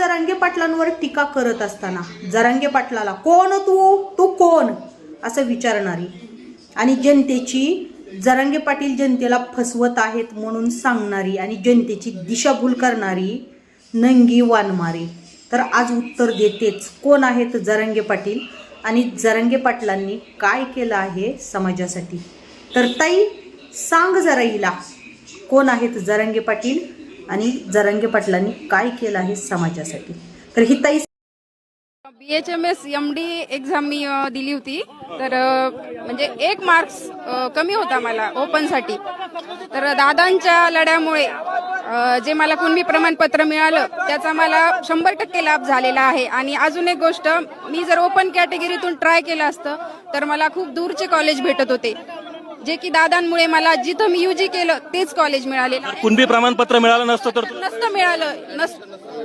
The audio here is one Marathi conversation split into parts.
जरांगे पाटलांवर टीका करत असताना जरांगे पाटलाला कोण तू? तू कोण? असं विचारणारी आणि जनतेची जरांगे पाटील जनतेला फसवत आहेत म्हणून सांगणारी आणि जनतेची दिशाभूल करणारी नंगी वानमारी. तर आज उत्तर देतेच कोण आहेत जरांगे पाटील आणि जरांगे पाटलांनी काय केलं आहे समाजासाठी? तर ताई सांग जरा हिला कोण आहेत जरांगे पाटील आणि जरांगे पाटलांनी काय केलं आहे समाजासाठी? तर ही ताई B H M S M D exam मी दिली होती. तर म्हणजे एक मार्क्स कमी होता मला ओपनसाठी तर दादांच्या लढ्यामुळे जे मला कुणबी प्रमाणपत्र मिळालं त्याचा मला शंभर टक्के लाभ झालेला आहे. आणि अजून एक गोष्ट मी जर ओपन कॅटेगरीतून ट्राय केलं असतं तर मला खूप दूरचे कॉलेज भेटत होते. जे की दादांमुळे मला जिथं मी युजी केलं तेच कॉलेज मिळालेलं आहे. कुणबी प्रमाणपत्र मिळालं नसतं तर? नसतं मिळालं नस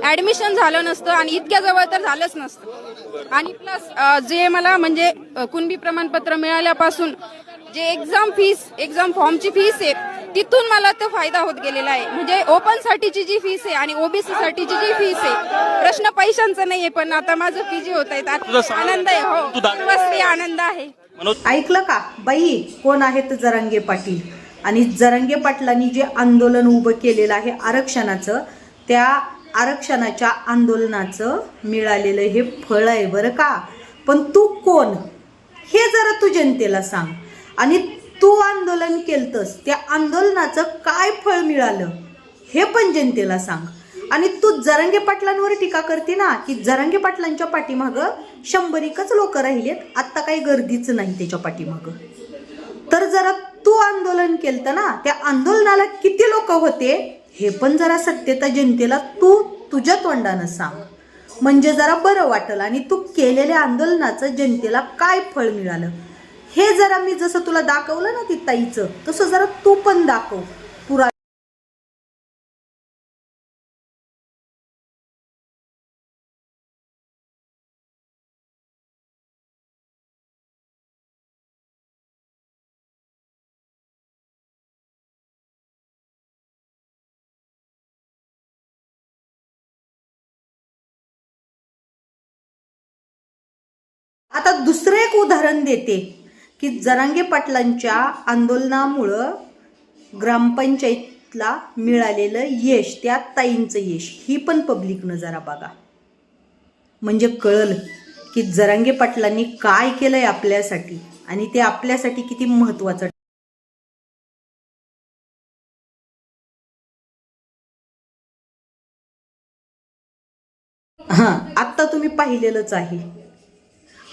ऍडमिशन झालं नसतं आणि इतक्या जवळ तर झालंच नसतं. आणि प्लस जे मला म्हणजे कुणबी प्रमाणपत्र मिळाल्यापासून जे एक्झाम फीस एक्झाम फॉर्मची फीस आहे तिथून मला तो फायदा होत गेलेला आहे. म्हणजे ओपन साठीची जी फीस आहे आणि ओबीसी साठीची जी फीस आहे प्रश्न पैशांचा नाहीये पण आता माझं पीजी होत आहे आनंद आहे हो. सर्वस्वी आनंद आहे. ऐकलं का? बाई कोण आहेत जरांगे पाटील? आणि जरांगे पाटलांनी जे आंदोलन उभं केलेलं आहे आरक्षणाचं त्या आरक्षणाच्या आंदोलनाचं मिळालेलं हे फळ आहे बरं का? पण तू कोण? हे जरा तू जनतेला सांग. आणि तू आंदोलन केलतस त्या आंदोलनाचं काय फळ मिळालं? हे पण जनतेला सांग. आणि तू जरंगे पाटलांवर टीका करते ना की जरंगे पाटलांच्या पाठीमागं शंभरीकच लोक राहिलेत आत्ता काही गर्दीच नाही त्याच्या पाठीमागं. तर जरा तू आंदोलन केलं ना त्या आंदोलनाला किती लोक होते हे पण जरा सत्यता जनतेला तू तुझ्या तोंडानं सांग. म्हणजे जरा बरं वाटलं आणि तू केलेल्या आंदोलनाचं जनतेला काय फळ मिळालं? हे जरा मी जसं तुला दाखवलं ना ती ताईचं तसं जरा तू पण दाखव. आता दुसरं एक उदाहरण देते की जरांगे पाटलांच्या आंदोलनामुळं ग्रामपंचायतला मिळालेलं यश त्या ताईंचं यश ही पण पब्लिकनं जरा बघा. म्हणजे कळलं की जरांगे पाटलांनी काय केलंय आपल्यासाठी आणि ते आपल्यासाठी किती महत्वाचं हां आत्ता तुम्ही पाहिलेलंच आहे.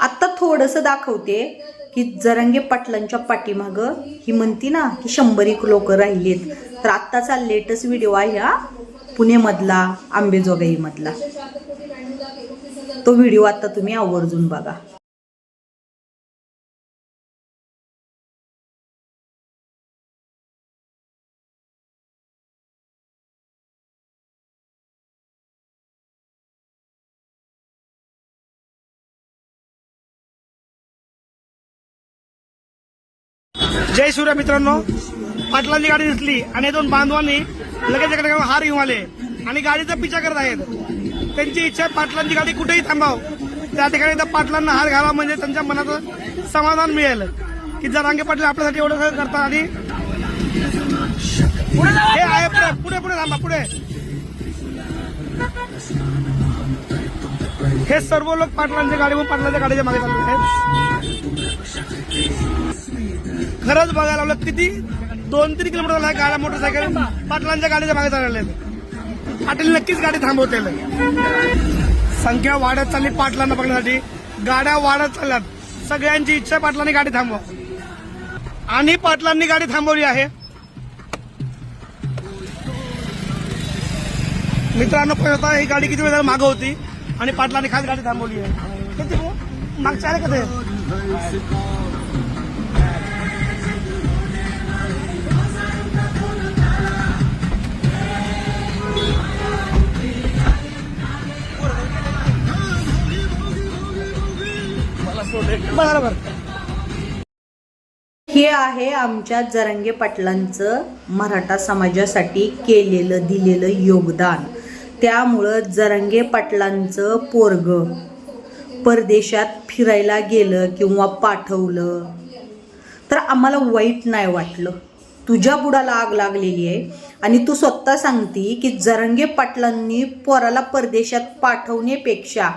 आत्ता थोडंसं दाखवते की जरांगे पाटलांच्या पाठीमागं ही म्हणती ना की शंभर एक लोक राहिलेत. तर आत्ताचा लेटेस्ट व्हिडिओ आहे हा पुणेमधला आंबेजोगाईमधला. तो व्हिडिओ आत्ता तुम्ही आवर्जून बघा. जय सूर्य मित्रांनो. पाटलांची गाडी दिसली आणि दोन बांधवांनी लगेच इकडे हार घेऊन आले. आणि गाडीचा पिछा करत आहेत. त्यांची इच्छा पाटलांची गाडी कुठेही थांबाव. त्या ठिकाणी त्या पाटलांना हार घाला म्हणजे त्यांच्या मनाचं समाधान मिळेल. की जर रांगे पाटील आपल्यासाठी एवढं सगळं करतात आणि हे आहे पुढे पुढे पुढे थांबा पुढे. हे सर्व लोक पाटलांच्या गाडीवर पाटलांच्या गाडीच्या मागे चालले आहेत. बघायला लावलं किती? दोन तीन किलोमीटर झाला गाड्या मोटरसायकल. पाटलांच्या गाडीच्या मागे चालले पाटील नक्कीच गाडी थांबवते संख्या वाढत चालली पाटलांना बघण्यासाठी. गाड्या वाढत चालल्यात. सगळ्यांची इच्छा पाटलांनी गाडी थांबवा. आणि पाटलांनी गाडी थांबवली आहे. मित्रांनो पण आता ही गाडी किती वेळ झाला मागं होती? आणि पाटलांनी खास गाडी थांबवली आहे. किती हो? मागच्या आहे का ते? बरोबर. हे आहे आमच्या जरंगे पाटलांचं मराठा समाजासाठी केलेलं दिलेलं योगदान. त्यामुळं जरंगे पाटलांचं पोरग परदेशात फिरायला गेलं किंवा पाठवलं तर आम्हाला वाईट नाही वाटलं. तुझ्या बुडाला आग लागलेली आहे आणि तू स्वतः सांगती की जरंगे पाटलांनी पोराला परदेशात पाठवण्यापेक्षा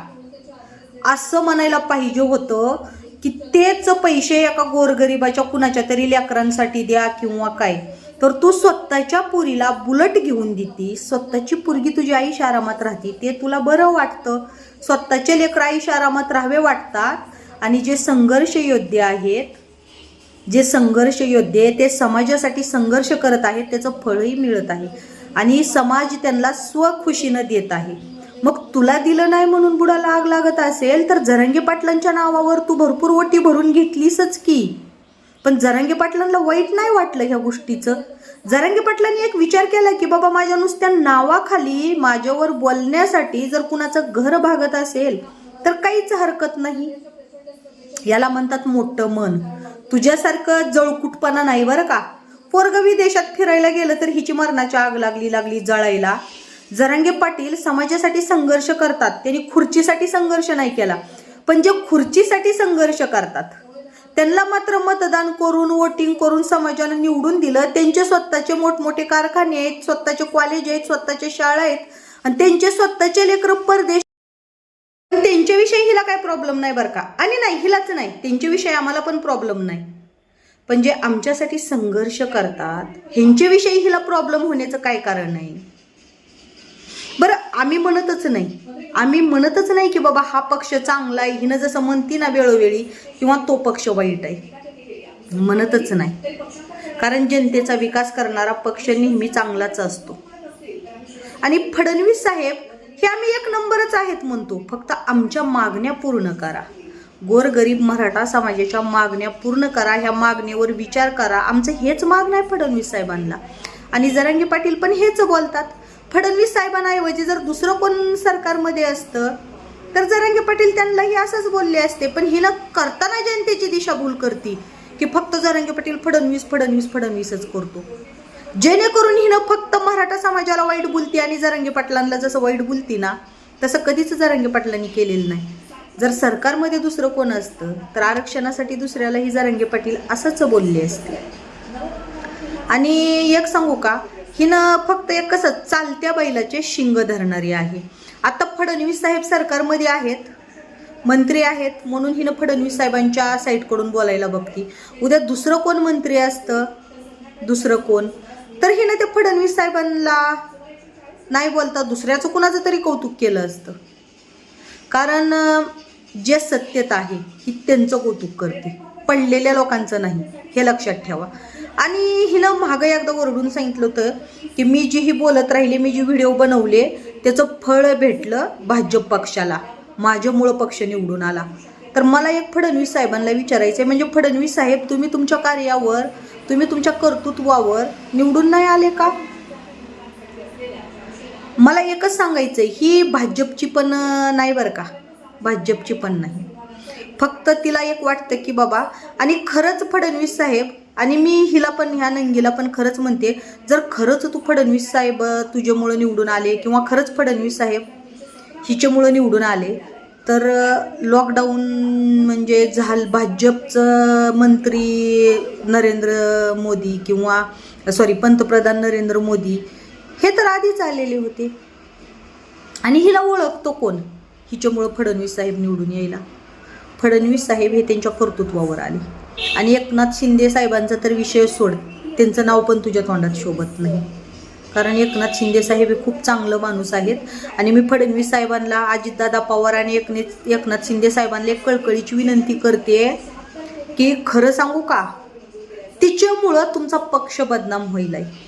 असं म्हणायला पाहिजे होतं की तेच पैसे एका गोरगरिबाच्या कुणाच्या तरी लेकरांसाठी द्या किंवा काय. तर तू स्वतःच्या पुरीला बुलट घेऊन देती. स्वतःची पुरगी तुझी आईश आरामात राहते. ते तुला बरं वाटतं. स्वतःचे लेकर आईश आरामात राहावे वाटतात. आणि जे संघर्ष योद्धे आहेत जे संघर्ष योद्धे ते समाजासाठी संघर्ष करत आहेत त्याचं फळही मिळत आहे. आणि समाज त्यांना स्वखुशीनं देत आहे. मग तुला दिलं नाही म्हणून बुडाला आग लागत असेल तर जरंगे पाटलांच्या नावावर तू भरपूर ओटी भरून घेतलीसच की. पण जरंगे पाटलांना वाईट नाही वाटलं ह्या गोष्टीचं. जरंगे पाटलांनी एक विचार केला की बाबा माझ्या नुसत्या नावाखाली माझ्यावर बोलण्यासाठी जर कुणाचं घर भागत असेल तर काहीच हरकत नाही. याला म्हणतात मोठं मन. तुझ्यासारखं जळकुटपणा नाही बरं का. पोरगवी देशात फिरायला गेलं तर हिची मरणाची आग लागली लागली जळायला. जरांगे पाटील समाजासाठी संघर्ष करतात. त्यांनी खुर्चीसाठी संघर्ष नाही केला. पण जे खुर्चीसाठी संघर्ष करतात त्यांना मात्र मतदान करून वोटिंग करून समाजानं निवडून दिलं. त्यांचे स्वतःचे मोठमोठे कारखाने आहेत स्वतःचे कॉलेज आहेत स्वतःच्या शाळा आहेत. आणि त्यांचे स्वतःचे लेकर परदेश पण त्यांच्याविषयी हिला काय प्रॉब्लेम नाही बरं का? आणि नाही हिलाच नाही. त्यांच्याविषयी आम्हाला पण प्रॉब्लेम नाही. पण जे आमच्यासाठी संघर्ष करतात ह्यांच्याविषयी हिला प्रॉब्लेम होण्याचं काय कारण नाही बरं आम्ही म्हणतच नाही. आम्ही म्हणतच नाही की बाबा हा पक्ष चांगला आहे हिनं जसं म्हणती ना वेळोवेळी किंवा तो पक्ष वाईट आहे. म्हणतच नाही. कारण जनतेचा विकास करणारा पक्ष नेहमी चांगलाच असतो. आणि फडणवीस साहेब हे आम्ही एक नंबरच आहेत म्हणतो. फक्त आमच्या मागण्या पूर्ण करा. गोरगरीब मराठा समाजाच्या मागण्या पूर्ण करा ह्या मागणीवर विचार करा. आमचं हेच मागणं आहे फडणवीस साहेबांना. आणि जरांगे पाटील पण हेच बोलतात. फडणवीस साहेबांऐवजी जर दुसरं कोण सरकारमध्ये असतं तर जरांगे पाटील त्यांनाही असंच बोलले असते पण हिनं करताना जनतेची दिशाभूल करती की फक्त जरांगे पाटील फडणवीस फडणवीस फडणवीसच करतो. जेणेकरून हिनं फक्त मराठा समाजाला वाईट बोलती आणि जरांगे पाटलांना जसं वाईट बोलती ना तसं कधीच जरांगे पाटलांनी केलेलं नाही. जर सरकारमध्ये दुसरं कोण असतं तर आरक्षणासाठी दुसऱ्यालाही जरांगे पाटील असंच बोलले असते. आणि एक सांगू का हिनं फक्त एक कसं चालत्या बैलाचे शिंग धरणारी आहे. आता फडणवीस साहेब सरकारमध्ये आहेत मंत्री आहेत म्हणून हिनं फडणवीस साहेबांच्या साईडकडून बोलायला बघती. उद्या दुसरं कोण मंत्री असतं? दुसरं कोण? तर हिनं त्या फडणवीस साहेबांना नाही बोलता दुसऱ्याचं कुणाचं तरी कौतुक केलं असतं. कारण जे सत्यता आहे ही त्यांचं कौतुक करते. पडलेल्या लोकांचं नाही हे लक्षात ठेवा. आणि हिनं मागं एकदा ओरडून सांगितलं होतं की मी जी ही बोलत राहिले मी जी व्हिडिओ बनवले त्याचं फळ भेटलं भाजप पक्षाला. माझ्यामुळं पक्ष निवडून आला. तर मला एक फडणवीस साहेबांना विचारायचं आहे म्हणजे फडणवीस साहेब तुम्ही तुमच्या कार्यावर तुम्ही तुमच्या कर्तृत्वावर निवडून नाही आले का? मला एकच सांगायचं आहे ही भाजपची पण नाही बरं का? भाजपची पण नाही. फक्त तिला एक वाटतं की बाबा आणि खरंच फडणवीस साहेब आणि मी हिला पण ह्या नंगीला पण खरंच म्हणते जर खरंच तू फडणवीस साहेब तुझ्यामुळं निवडून आले किंवा खरंच फडणवीस साहेब हिच्यामुळं निवडून आले तर लॉकडाऊन म्हणजे झाल भाजपचं मंत्री नरेंद्र मोदी किंवा सॉरी पंतप्रधान नरेंद्र मोदी हे तर आधीच आलेले होते. आणि हिला ओळखतो कोण? हिच्यामुळं फडणवीस साहेब निवडून यायला. फडणवीस साहेब हे त्यांच्या कर्तृत्वावर आले. आणि एकनाथ शिंदे साहेबांचा तर विषय सोड. त्यांचं नाव पण तुझ्या तोंडात शोभत नाही. कारण एकनाथ शिंदे साहेब हे खूप चांगलं माणूस आहेत. आणि मी फडणवीस साहेबांना अजितदादा पवार आणि एकने एकनाथ शिंदे साहेबांना एक कळकळीची विनंती करते की खरं सांगू का? तिच्यामुळं तुमचा पक्ष बदनाम होईल आहे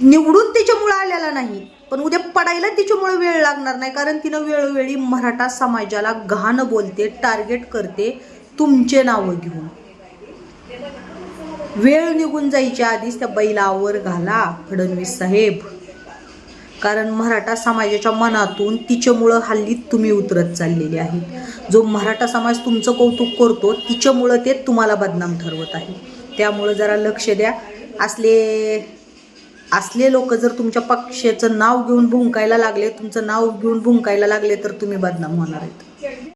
निवडून तिच्यामुळं आलेला नाही पण उद्या पडायला तिच्यामुळे वेळ लागणार नाही. कारण तिनं वेळोवेळी मराठा समाजाला घाण बोलते टार्गेट करते तुमचे नावं घेऊन. वेळ निघून जायच्या आधीच त्या बैलावर घाला फडणवीस साहेब. कारण मराठा समाजाच्या मनातून तिच्यामुळं हल्ली तुम्ही उतरत चाललेले आहे जो मराठा समाज तुमचं कौतुक करतो तिच्यामुळं ते तुम्हाला बदनाम ठरवत आहे. त्यामुळं जरा लक्ष द्या. असले असले लोक जर तुमच्या पक्षाचं नाव घेऊन भुंकायला लागले तुमचं नाव घेऊन भुंकायला लागले तर तुम्ही बदनाम होणार आहेत.